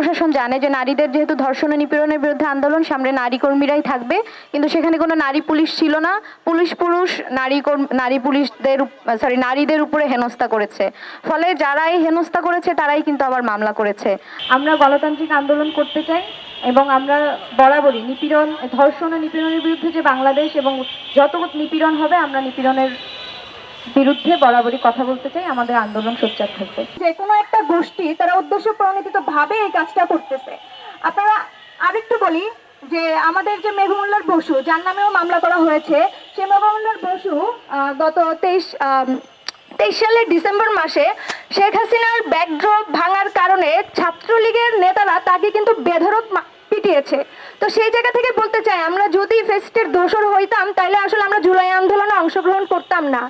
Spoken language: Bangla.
প্রশাসন জানে যে নারীদের যেহেতু ধর্ষণ ও নিপীড়নের বিরুদ্ধে আন্দোলন, সামনে নারী কর্মীরাই থাকবে। কিন্তু সেখানে কোনো নারী পুলিশ ছিল না। পুলিশ পুরুষ নারী নারী পুলিশদের সরি নারীদের উপরে হেনস্থা করেছে। ফলে যারাই হেনস্থা করেছে, তারাই কিন্তু আবার মামলা করেছে। আমরা গণতান্ত্রিক আন্দোলন করতে চাই এবং আমরা বরাবরই নিপীড়ন, ধর্ষণ ও নিপীড়নের বিরুদ্ধে যে বাংলাদেশ এবং যত নিপীড়ন হবে, আমরা নিপীড়নের বিরুদ্ধে বরাবরই কথা বলতে চাই, আমাদের আন্দোলন সোচ্চার থাকবে। যে কোনো একটা গোষ্ঠী তারা উদ্দেশ্য প্রণোদিত ভাবে এই কাজটা করতেছে। আপনারা আরেকটু বলি যে আমাদের যে মেঘমুল্লার বসু, যার নামেও মামলা করা হয়েছে, সে মেঘমুল্লার বসু গত তেইশ তেইশ সালের ডিসেম্বর মাসে শেখ হাসিনার ব্যাকড্রপ ভাঙার কারণে ছাত্রলীগের নেতারা তাকে কিন্তু বেধরক পিটিয়েছে। তো সেই জায়গা থেকে বলতে চাই, আমরা যদি ফেস্টের দোষর হইতাম তাহলে আসলে আমরা জুলাই আন্দোলনে অংশগ্রহণ করতাম না।